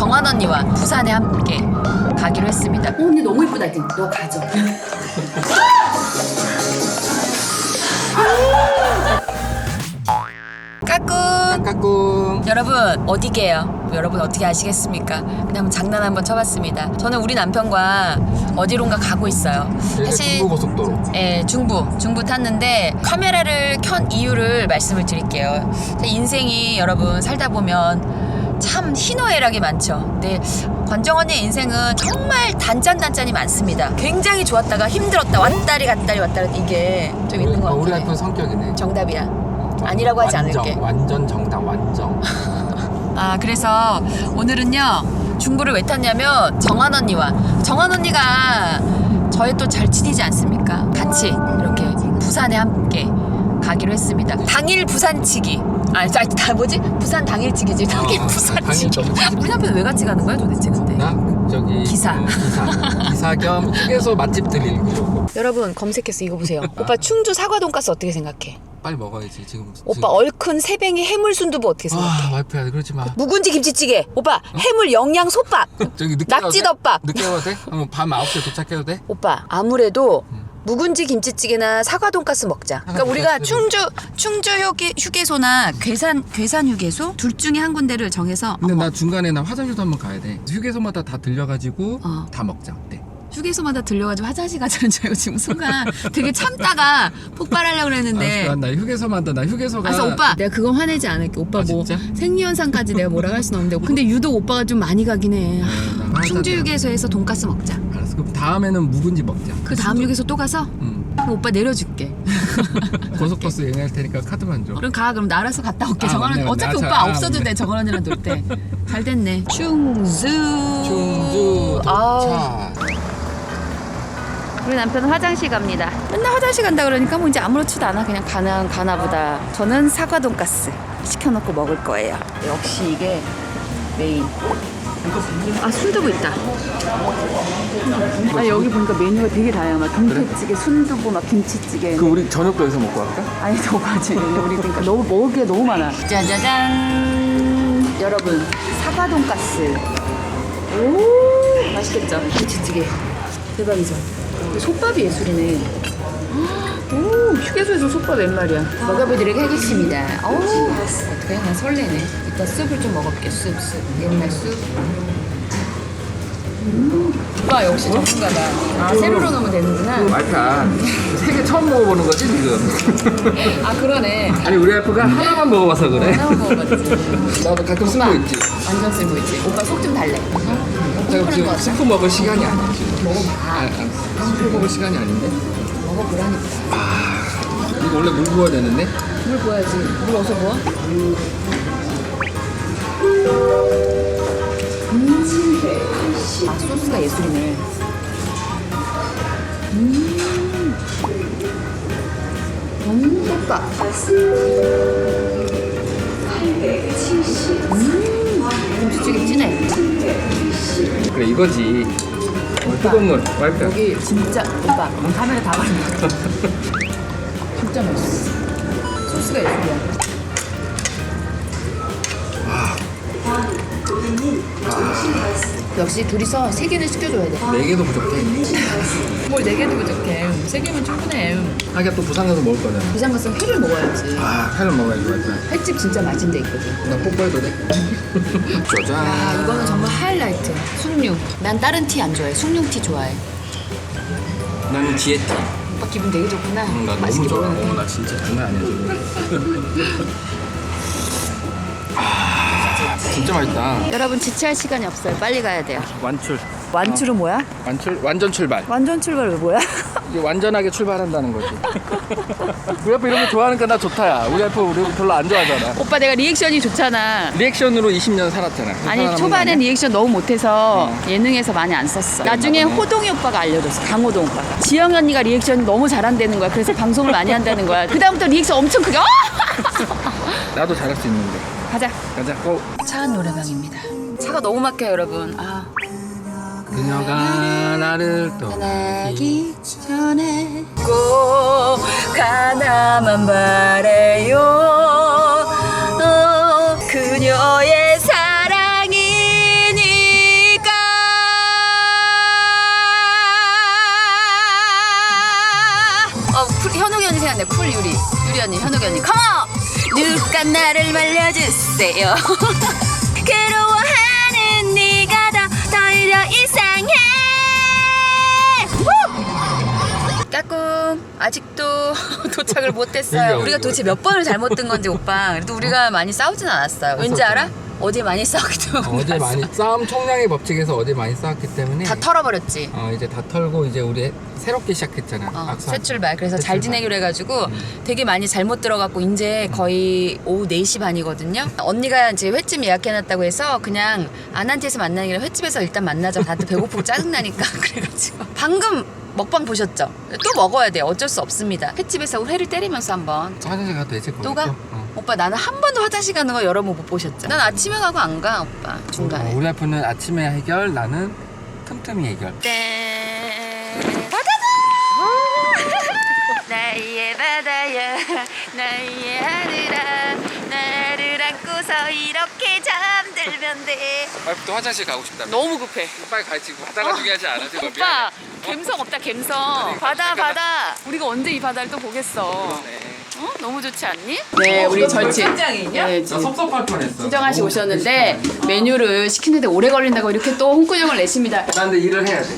정한 언니와 부산에 함께 가기로 했습니다. 어, 언니 너무 이쁘다. 하여튼 너 가져. 까꿍. 까꿍. 여러분 어디게요? 여러분 어떻게 아시겠습니까? 그냥 장난 한번 쳐봤습니다. 저는 우리 남편과 어디론가 가고 있어요. 여기가 중부고속도로. 예, 중부, 중부 탔는데 카메라를 켠 이유를 말씀을 드릴게요. 제 인생이 여러분 살다 보면 참 희노애락이 많죠. 근데 관정 언니의 인생은 정말 단짠단짠이 많습니다. 굉장히 좋았다가 힘들었다 왔다리 갔다리 왔다리 이게 좀 있는 것 어, 같아요. 우리 와이프는 성격이네. 정답이야. 아니라고 하지 완정, 않을게. 완전 정답, 완정. 아 그래서 오늘은요 중부를 왜 탔냐면 정한 언니와 정한 언니가 저희 또 잘 지내지 않습니까? 같이 이렇게 부산에 함께 가기로 했습니다. 당일 부산치기. 아, 자, 다 뭐지? 부산 당일치기지. 당일 어, 부산치기. 당일 부산치기. 우리 남편 왜 같이 가는 거야 도대체 근데? 나 저기 기사. 어, 기사. 기사 겸 휴게소 맛집 들리고. 여러분 검색해서 이거 보세요. 오빠 충주 사과 돈가스 어떻게 생각해? 빨리 먹어야지 지금. 오빠. 얼큰 세뱅이 해물 순두부 어떻게 생각해? 와 와이프야 그러지 마. 묵은지 김치찌개. 오빠 해물 영양 솥밥. 저기 늦게 낙지 가도 돼? 덮밥. 늦게 가도 돼? 그럼 밤 9시에 도착해도 돼? 오빠 아무래도 음. 묵은지 김치찌개나 사과 돈가스 먹자. 그러니까 우리가 돈가스. 충주 충주 휴게, 휴게소나 괴산 괴산 휴게소 둘 중에 한 군데를 정해서 근데 나 중간에 나 화장실도 한번 가야 돼. 휴게소마다 다 들려가지고 어. 다 먹자. 어때? 휴게소마다 들려가지고 화장실 가자는 줄 알고 지금 순간 되게 참다가 폭발하려고 그랬는데. 아, 나 휴게소마다 나 휴게소가. 그래서 오빠 내가 그건 화내지 않을게 오빠 아, 뭐 진짜? 생리현상까지 내가 뭐라 할 수는 없는데 근데 유독 오빠가 좀 많이 가긴 해 네, 나 충주. 휴게소에서 돈가스 먹자. 그럼 다음에는 묵은지 먹자. 그 다음 휴게소 또 가서? 응. 그럼 오빠 내려줄게. 고속버스 여행할 테니까 카드만 줘. 그럼 가. 그럼 나 알아서 갔다 올게. 아, 정원 언니 맞네. 어차피 아, 오빠 자, 아, 없어도 맞네. 돼. 정원 언니랑 놀 때. 잘 됐네. 충주. 충주. 아우, 도착. 우리 남편은 화장실 갑니다. 맨날 화장실 간다 그러니까 뭐 이제 아무렇지도 않아. 그냥 가나 가나 보다. 저는 사과 돈가스 시켜놓고 먹을 거예요. 역시 이게 메인 아 순두부 있다. 아니 여기 보니까 메뉴가 되게 다양해. 막 김치찌개 순두부 막 김치찌개. 그 우리 저녁도 여기서 먹고 갈까? 아니 하지. 우리 그러니까 너무 먹을 게 너무 많아. 짜자잔. 여러분 사과 돈가스. 오 맛있겠죠? 김치찌개. 대박이죠? 솥밥이 예술이네. 오 휴게소에서 솥밥 웬 말이야 먹어보도록 하겠습니다 어우 어떡해 나 설레네 이따 숲을 좀 먹어볼게 숲 숲 옛날 숲 음. 오빠 역시 전문가다 아 세로로 넣으면 되는구나 와이프야 세계 처음 먹어보는 거지 지금? 아 그러네 아니 우리 와이프가 하나만 먹어봐서 그래. 하나 먹어봤지 나도 가끔 쓰고 있지. 완전 쓸고 있지. 오빠 속 좀 달래. 내가 지금 스프 먹을 시간이 아니야 지금. 먹어봐. 아, 아, 스프 먹을 시간이 아닌데? 먹어보라니까. 이거 원래 물 부어야 되는데? 물 부어야지. 물 어디서 부어? 음. 아 소스가 예술이네. 음. 전복밥. 음. 김치찌개 진해. 그래 이거지. 어, 뜨거운 물 와이프야. 여기 진짜 오빠 카메라 다거 진짜 맛있어 소스가 예술이야 역시 둘이서 세 개는 시켜줘야 네 개도 부족해. 돼뭘 네 개도 부족해 세 개면 충분해 하기야 또 부산 가서 먹을 거잖아. 부산 갔으면 회를 먹어야지 아, 회를 먹어야지. 횟집 진짜 맛있는 데 있거든 나 뽀뽀해도 돼? 짜잔. 야 이거는 정말 하이라이트 숭늉 난 다른 티 안 좋아해 숭늉 티 좋아해 나는 지혜티. 오빠 기분 되게 좋구나 응, 나 너무 맛있게 좋아. 어, 나 진짜 장난 아니야 지금. 아, 진짜 맛있다. 여러분 지체할 시간이 없어요 빨리 가야 돼요 완출. 완출은 뭐야? 완출 완전 출발. 완전 출발 왜 뭐야? 이제 완전하게 출발한다는 거지. 우리 와이프 이런 거 좋아하니까 나 좋다야. 우리 와이프 우리 별로 안 좋아하잖아. 오빠 내가 리액션이 좋잖아. 리액션으로 20년 살았잖아. 아니 아니야? 리액션 너무 못해서 어. 예능에서 많이 안 썼어. 나중에 보네. 호동이 오빠가 알려줬어. 강호동 오빠가. 지영 언니가 리액션 너무 잘한다는 거야. 그래서 방송을 많이 한다는 거야. 그 다음부터 리액션 엄청 크게. 어! 나도 잘할 수 있는데. 가자. 가자. 고. 차은 노래방입니다. 차가 너무 막혀요 여러분. 아. 그녀가 나를 떠나기 전에 꼭 하나만 바래요. 어, 그녀의 사랑이니까. 어, 풀, 현욱이 언니 생각나 쿨 유리. 유리 언니 현욱이 언니. 컴온 누가 나를 말려주세요. 아직도 도착을 못했어요 우리가 도대체 몇 번을 잘못 든 건지 오빠 그래도 우리가 많이 싸우진 않았어요 왠지 알아? 어제 많이 싸우기 때문에 어제 많이 싸움 총량의 법칙에서 어제 많이 싸웠기 때문에 다 털어버렸지 어, 이제 다 털고 이제 우리 새롭게 시작했잖아. 어, 악수. 새 출발. 그래서 새 잘 출발. 지내기로 해가지고 되게 많이 잘못 들어갔고 이제 거의 오후 4시 반이거든요. 언니가 이제 횟집 예약해놨다고 해서 그냥 아난티에서 만나는 아니라 횟집에서 일단 만나자. 다들 배고프고 짜증나니까 그래가지고 방금 먹방 보셨죠? 또 먹어야 돼요. 어쩔 수 없습니다. 횟집에서 회를 때리면서 한번 화장실 가도 되지 거기 또 가? 어. 오빠 나는 한 번도 화장실 가는 거 여러분 못 보셨죠? 난 아침에 가고 안 가 오빠 중간에. 어, 우리 와이프는 아침에 해결, 나는 틈틈이 해결. 땡 바다다 나의 바다야 나의 하늘아 나를 안고서 이렇게 잠들면 돼 와이프도 화장실 가고 싶다. 너무 급해 빨리 가야지. 바다가 중요하지 않아. 지금 오빠 갬성 없다 갬성 바다 바다 우리가 언제 이 바다를 또 보겠어 어? 너무 좋지 않니? 네 우리 절친 현장이냐? 네, 나 섭섭할 뻔했어. 수정아 씨 오셨는데 메뉴를 시키는데 오래 걸린다고 이렇게 또 홍구정을 내십니다 나 근데 일을 해야 돼.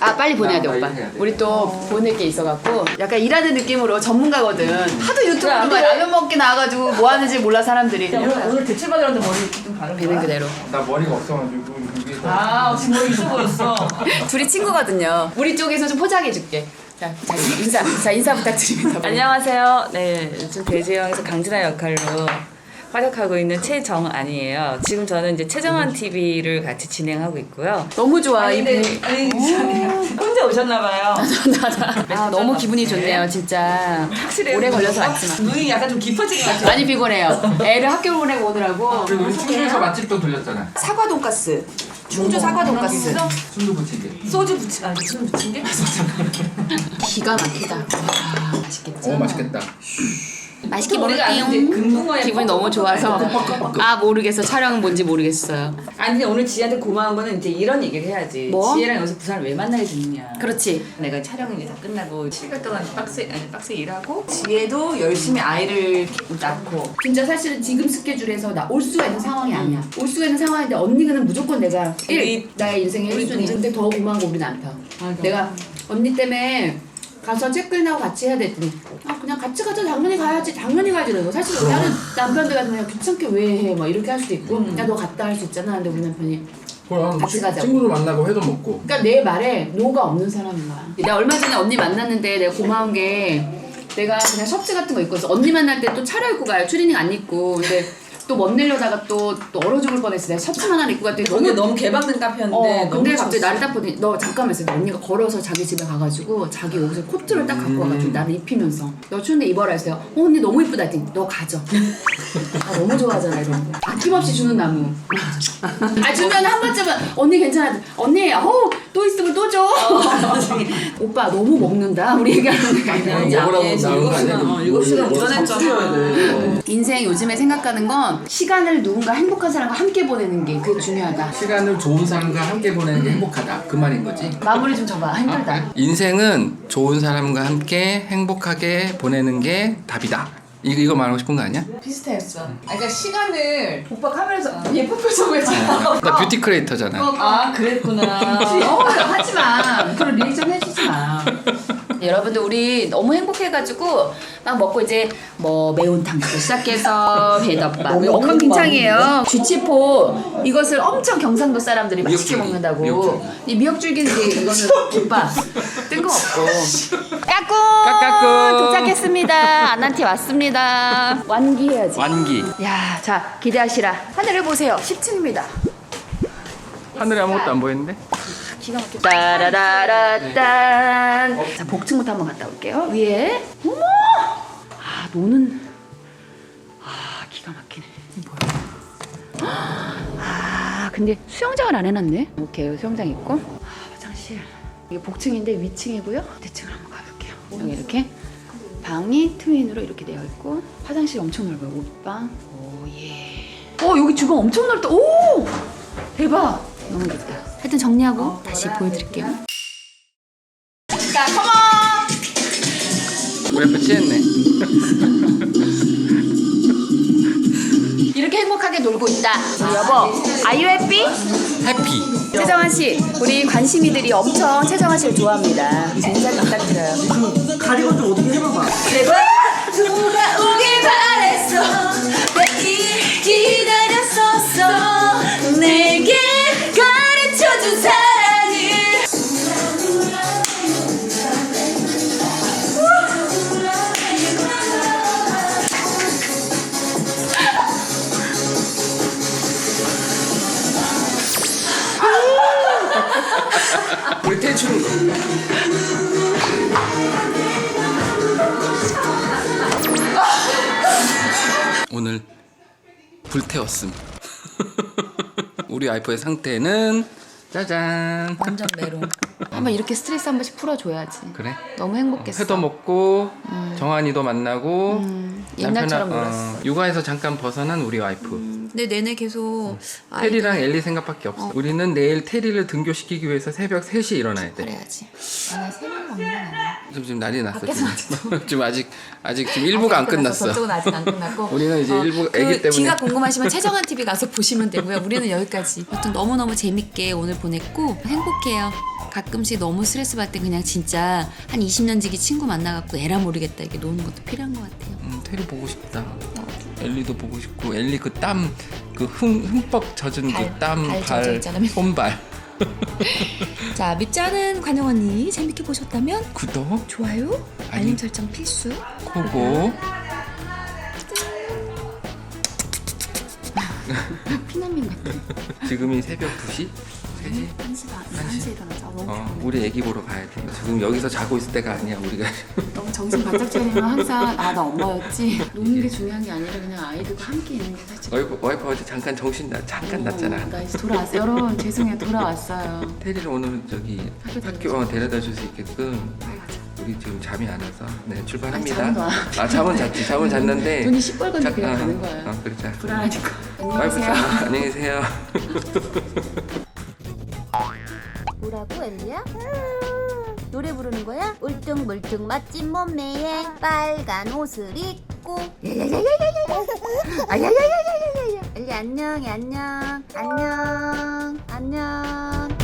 아 빨리 보내야 돼 나 오빠. 빨리 해야 돼. 우리 또 보낼 게 있어갖고 약간 일하는 느낌으로 전문가거든. 하도 유튜브로 막 라면 먹기 나와가지고 뭐 하는지 몰라 사람들이. 오늘, 오늘 대출 받으러는데 머리 좀 바른 되는 거야? 그대로. 나 머리가 없어가지고 이게 아 지금 머리 있어 보였어. 둘이 친구거든요. 우리 쪽에서 좀 포장해줄게. 자, 자 인사 자 인사 부탁드립니다. 안녕하세요. 네 요즘 대재영에서 강진아 역할로 활약하고 있는 최정안이에요. 지금 저는 이제 최정안 TV를 같이 진행하고 있고요. 너무 좋아. 아니 이분 근데 아니 혼자 오셨나봐요. 아 너무 기분이 좋네요 진짜. 확실해요 오래 걸려서 왔지만. 눈이 약간 좀 깊어진 것 같아요. 많이 피곤해요. 애를 학교 보내고 오느라고. 그리고 우리 충주에서 맛집도 돌렸잖아. 사과 돈가스. 충주 사과 돈가스. 순두부찌개. 소주 부치 아니 무슨 부친 게? 기가 막히다. 와, 맛있겠지 오 맛있겠다. 맛있게 먹을게요. 금붕어에 기분이 너무 좋아서. 아 모르겠어. 촬영은 뭔지 모르겠어요. 아니 근데 오늘 지혜한테 고마운 거는 이제 이런 얘기를 해야지. 뭐? 지혜랑 여기서 부산을 왜 만나게 됐느냐. 그렇지. 내가 촬영이 이제 다 끝나고 7개월 동안 빡세 아니 빡세 일하고 지혜도 열심히 아이를 낳고. 진짜 사실은 지금 스케줄에서 나 올 수가 있는 상황이 아니야. 올 수가 있는 상황인데 언니는 무조건 내가 일 우리- 나의 인생의 우리 1순위. 동생- 근데 더 고마운 거 우리 남편. 내가 언니 때문에 가서 체크인하고 같이 해야 됐더니 아 그냥 같이 가자 당연히 가야지 당연히 가야지 이러고 사실 다른 남편들 같은 경우 귀찮게 왜 해 막 이렇게 할 수도 있고 야 너 갔다 할 수 있잖아 근데 우리 남편이 그럼 같이 가자고. 친구도 만나고 회도 먹고. 그러니까 내 말에 노가 없는 사람인 거야. 내가 얼마 전에 언니 만났는데 내가 고마운 게 내가 그냥 셔츠 같은 거 입고 있어. 언니 만날 때 또 차려 입고 가요. 추리닝 안 입고. 근데 또멋 내려다가 또, 또 얼어 죽을 뻔했어. 내가 셔츠만 하나 입고 갔더니 거기 너무 너무 개방된 카페였는데 어, 너무 근데 갑자기 좋았어. 나를 딱 보더니 너 잠깐만 있어. 언니가 걸어서 자기 집에 가가지고 자기 옷을 코트를 딱 갖고 와가지고 나를 입히면서 너 추운데 입어라 했어요. 어 언니 너무 이쁘다 했더니 너 가져. 아, 너무 좋아하잖아 이런 거. 아낌없이 주는 나무. 아 주면 한 번쯤은 언니 괜찮아. 언니 어또 있으면 또 줘. 오빠 너무 먹는다. 우리 얘기하는 아니야, 어, 이제 먹으라고 나온 거 7시간, 아니야? 어, 7시간 운전했잖아. 인생 요즘에 생각하는 건 시간을 누군가 행복한 사람과 함께 보내는 게 그게 중요하다. 시간을 좋은 사람과 함께 보내는 게 행복하다. 그 말인 거지. 마무리 좀 줘봐. 힘들다. 인생은 좋은 사람과 함께 행복하게 보내는 게 답이다. 이거 이거 말하고 싶은 거 아니야? 비슷했어. 아, 그러니까 시간을 오빠 카메라에서 예쁜 표정을 잖아 나 뷰티 크리에이터잖아. 아 그랬구나 어, 하지 마. 그런 리액션 해주지 마. 여러분들 우리 너무 행복해가지고 막 먹고 이제 뭐 매운탕부터 시작해서 배덮밥 너무 엉망진창이에요. 쥐치포 이것을 엄청 경상도 사람들이 맛있게 미역줄기, 먹는다고. 미역줄기. 이 미역줄기인데 이거는 오빠 뜬금없고. 까꿍 까까꿍. 도착했습니다. 아난티 왔습니다. 완기해야지. 완기. 야, 자 기대하시라. 하늘을 보세요. 10층입니다. 하늘에 아무것도 안 보이는데? 기가 막혀. 따라라라딴. 자, 복층부터 한번 갔다 올게요. 위에. 어머! 아, 노는. 아, 기가 막히네. 뭐야? 아, 근데 수영장을 안 해놨네. 오케이, 수영장 있고. 아, 화장실. 이게 복층인데 위층이고요. 대층을 한번 가볼게요. 여기 이렇게. 방이 트윈으로 이렇게 되어 있고 화장실 엄청 넓어요 옷방 오예 어 여기 주방 엄청 넓다 오 대박 너무 좋다 하여튼 정리하고 다시 보여드릴게요 자 컴온 우리 옆에 취했네. 울고 있다. 우리 여보, are you happy? 해피. 최정환 씨, 우리 관심이들이 엄청 최정환 씨를 좋아합니다. 인사 부탁드려요. 가리고 좀 어떻게 해봐봐. 제발 누가 오길 바랬어 불태웠음. 우리 와이프의 상태는 짜잔. 완전 메롱 한번 이렇게 스트레스 한 번씩 풀어줘야지 그래? 너무 행복했어 회도 먹고 정한이도 만나고 옛날처럼 남편하- 놀았어. 육아에서 잠깐 벗어난 우리 와이프. 근데 내내 계속 테리랑 엘리 생각밖에 없어. 우리는 내일 테리를 등교시키기 위해서 새벽 3시에 일어나야 돼. 그래야지 세명 아니야 지금 지금 난리 났어. 밖에서 지금. 지금 아직 아직 지금 일부가 안 끝났어. 저쪽은 아직 안 끝났고 우리는 이제 일부 애기 그 때문에 뒤가 궁금하시면 최정한 TV 가서 보시면 되고요. 우리는 여기까지. 여튼 너무 너무 재밌게 오늘 보냈고 행복해요. 가끔씩 너무 스트레스 받을 때 그냥 진짜 한 20년 지기 친구 만나갖고 에라 모르겠다 이렇게 노는 것도 필요한 것 같아요. 음, 테리 보고 싶다. 엘리도 보고 싶고 엘리 그 땀 그 흠뻑 젖은 발, 그땀발 젖어 발 있잖아. 손발 자 밉지 않은 관영 언니 재밌게 보셨다면 구독 좋아요, 아니. 알림 설정 필수. 코고 피난민 같아. 지금이 새벽 2시 3시 1시간 1시에 일어나자. 너무 어, 우리 애기 보러 가야 돼. 지금 여기서 자고 있을 때가 아니야. 우리가 너무 정신 바짝 차리면 항상 아 나 엄마였지. 노는 게 중요한 게 아니라 그냥 아이들과 함께 있는 게 사실. 와이프 와이프 어제 잠깐 정신 나 잠깐 났잖아. 어, 나 이제 돌아왔어요. 여러분 죄송해요 돌아왔어요. 테리를 오늘 저기 학교 학교 어, 데려다 줄 수 있게끔 빨리 가자. 우리 지금 잠이 안 와서 네 아니, 출발합니다. 잠은 와. 아 잠은 잤지. 잠은 잤는데 눈이 시뻘건데 그냥 어, 가는 거예요. 어, 그러자. 불안하니까. 와이프 안녕하세요. 자, 안녕히 계세요. 뭐라고 엘리야? 노래 부르는 거야? 울퉁불퉁 멋진 몸매에 빨간 옷을 입고 야야야야야야야 아야야야야야야 엘리 안녕 안녕 안녕 안녕